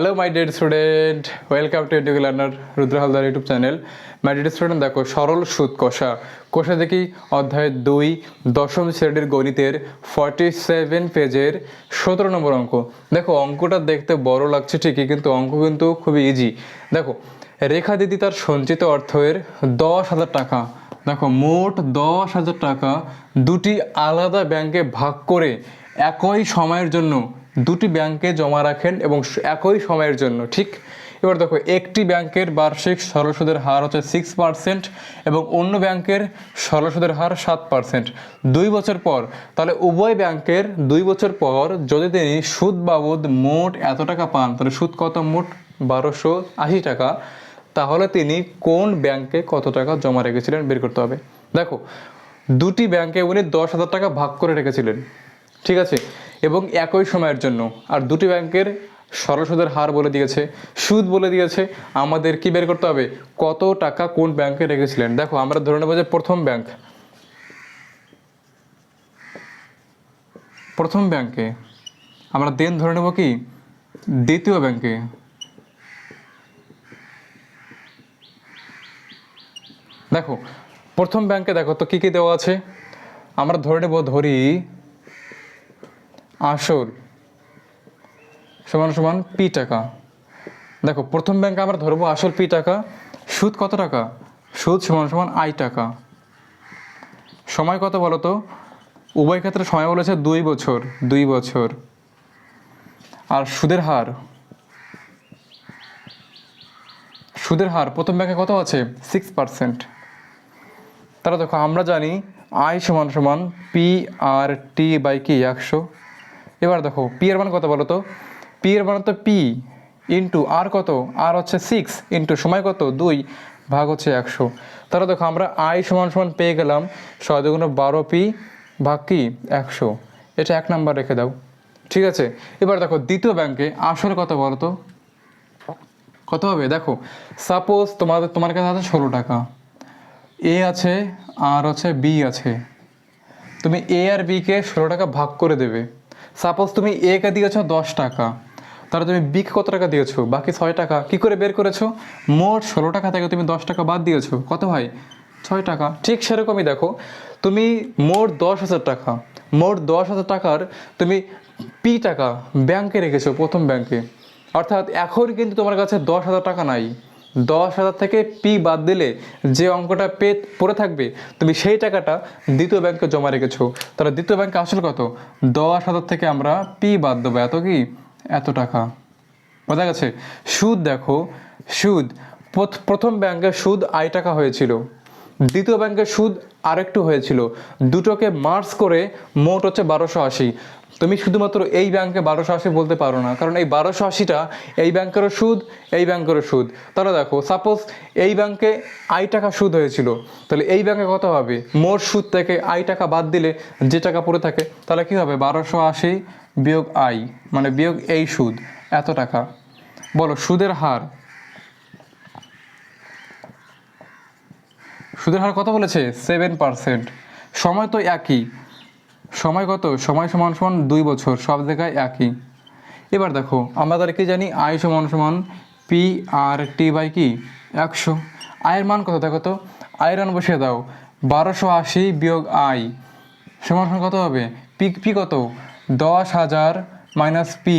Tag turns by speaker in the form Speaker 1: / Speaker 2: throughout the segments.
Speaker 1: Hello my dear student welcome to এডুকেল learner Rudra Haldar YouTube channel my dear student দেখো, সরল সুদ কষা। কষা দেখি অধ্যায় দুই, দশম শ্রেণির গণিতের ফর্টি সেভেন পেজের সতেরো নম্বর অঙ্ক। দেখো, অঙ্কটা দেখতে বড় লাগছে ঠিকই, কিন্তু অঙ্ক কিন্তু খুবই ইজি দেখো রেখা দিদি তার সঞ্চিত অর্থের দশ হাজার টাকা। দেখো, মোট দশ হাজার টাকা দুটি আলাদা ব্যাংকে ভাগ করে একই সময়ের জন্য দুটি ব্যাংকে জমা রাখেন এবং একই সময়ের জন্য, ঠিক? এবার দেখো, একটি ব্যাংকের বার্ষিক সরল সুদের হার হচ্ছে সিক্স পার্সেন্ট এবং অন্য ব্যাংকের সরল সুদের হার সাত পার্সেন্ট দুই বছর পর, তাহলে উভয় ব্যাংকের দুই বছর পর যদি তিনি সুদ বাবদ মোট এত টাকা পান, তাহলে সুদ কত মোট? বারোশো আশি টাকা। তাহলে তিনি কোন ব্যাংকে কত টাকা জমা রেখেছিলেন বের করতে হবে। দেখো, দুটি ব্যাংকে উনি দশ হাজার টাকা ভাগ করে রেখেছিলেন, ঠিক আছে? এবং একই সময়ের জন্য। আর দুটি ব্যাংকের সরল সুদের হার বলে দিয়েছে, সুদ বলে দিয়েছে। আমাদের কি বের করতে হবে? কত টাকা কোন ব্যাংকে রেখেছিলেন? দেখো, আমরা ধরে নেব যে প্রথম ব্যাংক। প্রথম ব্যাংকে আমরা দেন ধরে নেব কি? দ্বিতীয় ব্যাংকে। দেখো, প্রথম ব্যাংকে দেখো তো কী কী দেওয়া আছে? আমরা ধরে নেব, ধরি আসল। সমান সমান পি টাকা। দেখো, প্রথম ব্যাংকে আমরা ধরবো আসল পি টাকা। সুদ কত টাকা? সুদ সমান সমান আই টাকা। সময় কত বলো তো? উভয় ক্ষেত্রে সময় বলেছে দুই বছর দুই বছর। আর সুদের হার? সুদের হার প্রথম ব্যাংকে কত আছে? সিক্স পার্সেন্ট তারা দেখো, আমরা জানি আই সমান সমান পি আর টি বাই কি, একশো। এবার দেখো পি এর মান কত বলো তো? পি এর মান তো পি ইন্টু আর কত? আর হচ্ছে সিক্স ইন্টু সময় কত? দুই ভাগ হচ্ছে একশো। তাহলে দেখো, আমরা আই সমান সমান পেয়ে গেলাম ছয় দুগুণ বারো পি ভাগ কি? একশো। এটা এক নাম্বার রেখে দাও। ঠিক আছে? এবার দেখো, দ্বিতীয় ব্যাংকে আসল কত বলো তো? কত হবে? দেখো সাপোজ তোমাদের, তোমার কাছে আছে ষোলো টাকা। এ আছে আর হচ্ছে বি আছে। তুমি এ আর বিকে ষোলো টাকা ভাগ করে দেবে। সাপোজ তুমি এ কে দিয়েছ দশ টাকা, তাহলে তুমি বিকে কত টাকা দিয়েছ? বাকি ছয় টাকা। কি করে বের করেছ? মোট ষোলো টাকা থেকে তুমি দশ টাকা বাদ দিয়েছ। কত হয় ছয় টাকা। ঠিক সেরকমই দেখো, তুমি মোট দশ হাজার টাকা, মোট দশ হাজার টাকার তুমি পি টাকা ব্যাংকে রেখেছো, প্রথম ব্যাংকে। অর্থাৎ এখন কিন্তু তোমার কাছে দশ হাজার টাকা নাই। দশ হাজার থেকে পি বাদ দিলে যে অঙ্কটা পে পড়ে থাকবে, তুমি সেই টাকাটা দ্বিতীয় ব্যাংকে জমা রেখেছো। তাহলে দ্বিতীয় ব্যাংকে আসল কত? দশ হাজার থেকে আমরা পি বাদ দেবো। এত কি? এত টাকা। বোঝা গেছে? সুদ দেখো। সুদ। প্রথ- প্রথম ব্যাংকের সুদ আই টাকা হয়েছিল। দ্বিতীয় ব্যাংকের সুদ আরেকটু হয়েছিল। দুটোকে মার্চ করে মোট হচ্ছে বারোশো আশি। তুমি শুধুমাত্র এই ব্যাংকে বারোশো আশি বলতে পারো না, কারণ এই বারোশো আশিটা এই ব্যাংকেরও সুদ, এই ব্যাংকেরও সুদ। তাহলে দেখো সাপোজ এই ব্যাংকে আই টাকা সুদ হয়েছিল, তাহলে এই ব্যাংকে কত হবে? মোট সুদ থেকে আই টাকা বাদ দিলে যে টাকা পড়ে থাকে, তাহলে কি হবে? বারোশো আশি বিয়োগ আই মানে বিয়োগ এই সুদ, এত টাকা। বলো, সুদের হার? সুদের হার কত বলেছে? সেভেন পার্সেন্ট সময় তো একই। সময় কত? সময় সমান সমান দুই বছর। সব জায়গায় একই। এবার দেখো, আমরা তাহলে কি জানি? আই সমান সমান পি আর টি বাই কি? একশো। আয়ের মান কত? দেখো তো। আয়ের মান বসিয়ে দাও। বারোশো আশি বিয়োগ আই সমান সমান কত হবে? পি পি কত? দশ হাজার মাইনাস পি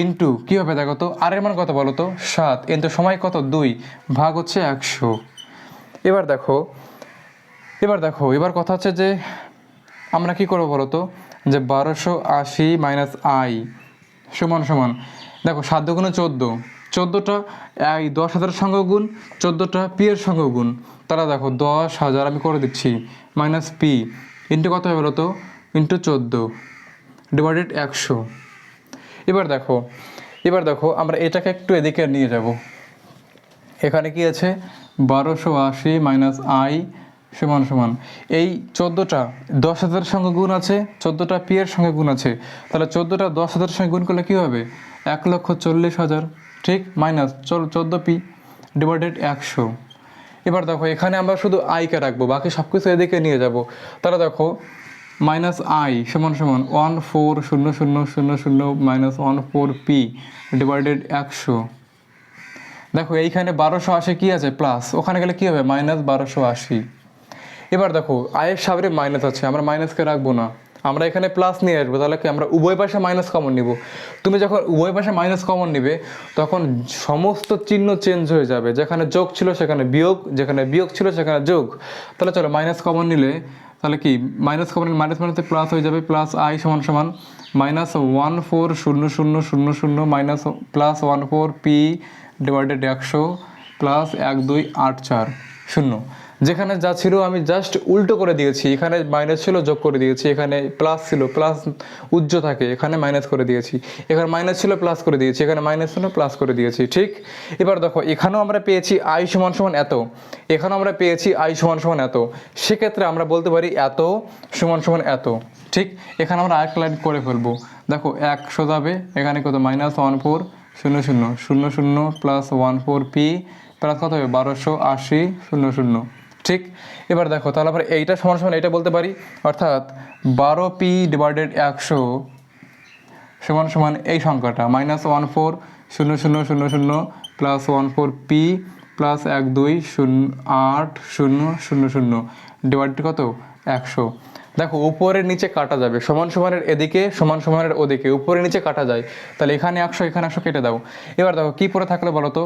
Speaker 1: ইন্টু কী হবে? দেখো তো। আর এর মান কত বলো তো? সাত। ইন্টু সময় কত? দুই। ভাগ হচ্ছে একশো। এবার দেখো এবার দেখো, এবার কথা হচ্ছে যে আমরা কি করব বলো তো? যে বারোশো আশি মাইনাস আই সমান সমান, দেখো সাত দুগুণে চোদ্দ, চোদ্দোটা এই দশ হাজারের সঙ্গে গুণ, চোদ্দোটা পি এর সঙ্গে গুণ। তারা দেখো দশ হাজার আমি করে দিচ্ছি মাইনাস পি ইন্টু কত হবে বলো তো? ইন্টু চোদ্দ ডিভাইডেড একশো। এবার দেখো এবার দেখো আমরা এটাকে একটু এদিকে নিয়ে যাব। এখানে কি আছে? বারোশো আশি মাইনাস আই সমান সমান। এই চোদ্দোটা দশ হাজারের সঙ্গে গুণ আছে, চোদ্দোটা পি এর সঙ্গে গুণ আছে। তাহলে চোদ্দোটা দশ হাজারের সঙ্গে গুণ করলে কী হবে? এক লক্ষ চল্লিশ হাজার, ঠিক? মাইনাস চোদ্দ পি ডিভাইডেড একশো। এবার দেখো, এখানে আমরা শুধু আইকে রাখব, বাকি সব কিছু এদিকে নিয়ে যাব। তাহলে দেখো মাইনাস আই সমান সমান ওয়ান ফোর শূন্য শূন্য শূন্য শূন্য minus one four p divided একশো। দেখো, এইখানে বারোশো আশি কী আছে? প্লাস ওখানে গেলে কী হবে? মাইনাস বারোশো আশি। এবার দেখো, আয়ের সাবরে মাইনাস আছে। আমরা মাইনাসকে রাখব না। আমরা এখানে প্লাস নিয়ে আসব। তাহলে কি আমরা উভয় পাশে মাইনাস কমন নিব? তুমি যখন উভয় পাশে মাইনাস কমন নিবে, তখন সমস্ত চিহ্ন চেঞ্জ হয়ে যাবে। যেখানে যোগ ছিল, সেখানে বিয়োগ। যেখানে বিয়োগ ছিল, সেখানে যোগ। তাহলে চলো মাইনাস কমন নিলে, তাহলে কি? মাইনাস কমন নিলে মাইনাস মাইনাসে প্লাস হয়ে যাবে। প্লাস আই সমান সমান মাইনাস ওয়ান ফোর শূন্য শূন্য শূন্য শূন্য minus plus one four p divided একশো প্লাস এক দুই আট চার, শূন্য। যেখানে যা ছিল আমি জাস্ট উল্টো করে দিয়েছি। এখানে মাইনাস ছিল, যোগ করে দিয়েছি। এখানে প্লাস ছিল প্লাস উজ্জ থাকে। এখানে মাইনাস করে দিয়েছি। এখানে মাইনাস ছিল প্লাস করে দিয়েছি। এখানে মাইনাস ছিল প্লাস করে দিয়েছি। ঠিক? এবার দেখো, এখানেও আমরা পেয়েছি আই সমান সমান এত। এখানেও আমরা পেয়েছি আই সমান সমান এত। সেক্ষেত্রে আমরা বলতে পারি এত সমান সমান এত। ঠিক? এখানে আমরা আরেক লাইন করে ফেলব। দেখো, এক সোজাবে, এখানে কত? মাইনাস ওয়ান ফোর শূন্য শূন্য শূন্য শূন্য plus one four p plus কত হবে? বারোশো আশি, শূন্য শূন্য। ঠিক? এবার দেখো, তাহলে আমরা এইটা সমান সমান এইটা বলতে পারি। অর্থাৎ বারো পি ডিভাইডেড একশো সমান সমান এই সংখ্যাটা মাইনাস ওয়ান ফোর শূন্য শূন্য শূন্য শূন্য plus one four p plus এক দুই, শূন্য, আট, শূন্য শূন্য শূন্য ডিভাইড কত? একশো। দেখো, উপরের নিচে কাটা যাবে, সমান সমানের এদিকে, সমান সমানের ওদিকে উপরে নিচে কাটা যায়। তাহলে এখানে একশো এখানে একশো কেটে দাও। এবার দেখো, কী পরে থাকলে বলো তো?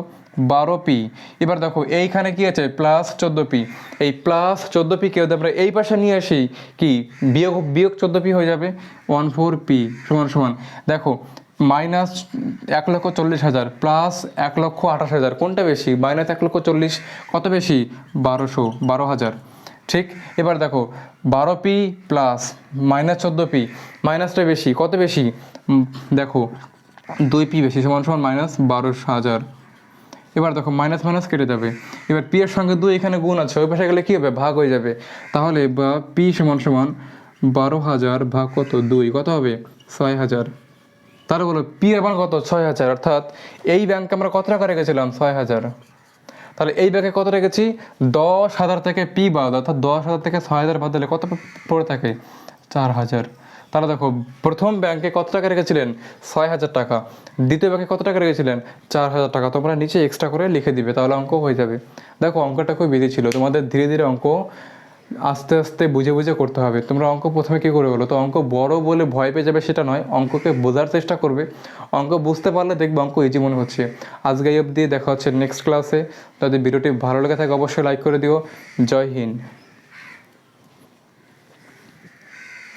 Speaker 1: বারো পি। এবার দেখো, এইখানে কি আছে? প্লাস চোদ্দ পি। এই প্লাস চোদ্দ পি কেউ আমরা এই পাশে নিয়ে আসি, কি? বিয়োগ বিয়োগ চোদ্দ পি হয়ে যাবে? ওয়ান ফোর পি, সমান সমান। দেখো, মাইনাস এক লক্ষ চল্লিশ হাজার প্লাস এক লক্ষ আঠাশ হাজার। কোনটা বেশি? মাইনাস এক লক্ষ চল্লিশ। কত বেশি? বারোশো, বারো হাজার। ঠিক? এবার দেখো, বারো পি প্লাস মাইনাস চোদ্দ পি মাইনাসটা বেশি, কত বেশি? দেখো, দুই পি বেশি, সমান সমান মাইনাস বারোশো হাজার। এবার দেখো মাইনাস মাইনাস কেটে যাবে। এবার পি এর সঙ্গে দুই এখানে গুণ আছে, ওই পাশে গেলে কী হবে? ভাগ হয়ে যাবে। তাহলে বা, পি সমান সমান বারো হাজার ভাগ কত? দুই, কত হবে? ছয় হাজার। তাহলে বলো, পি এর মান কত? ছয় হাজার। অর্থাৎ এই ব্যাংকে আমরা কত টাকা রেখেছিলাম? ছয় হাজার। তাহলে এই ব্যাগে কত রেখেছি? দশ হাজার থেকে পি বাদ, অর্থাৎ দশ হাজার থেকে ছয় হাজার বাদ দিলে কত পড়ে থাকে? চার হাজার। তাহলে দেখো, প্রথম ব্যাংকে কত টাকা রেখেছিলেন? ছয় হাজার টাকা। দ্বিতীয় ব্যাংকে কত টাকা রেখেছিলেন? চার হাজার টাকা। তোমরা নিচে এক্সট্রা করে লিখে দিবে, তাহলে অঙ্ক হয়ে যাবে। দেখো, অঙ্কটা খুব ইজি ছিল। তোমাদের ধীরে ধীরে অঙ্ক আস্তে আস্তে বুঝে বুঝে করতে হবে। তোমরা অঙ্ক প্রথমে কী করে বলো? তো অঙ্ক বড় বলে ভয় পেয়ে যাবে সেটা নয়, অঙ্ককে বোঝার চেষ্টা করবে। অঙ্ক বুঝতে পারলে দেখবে অঙ্ক ইজি মনে হচ্ছে। আজকে এই অবধি দেখা হচ্ছে নেক্সট ক্লাসে যদি ভিডিওটি ভালো লেগে থাকে, অবশ্যই লাইক করে দিও। জয় হিন্দ।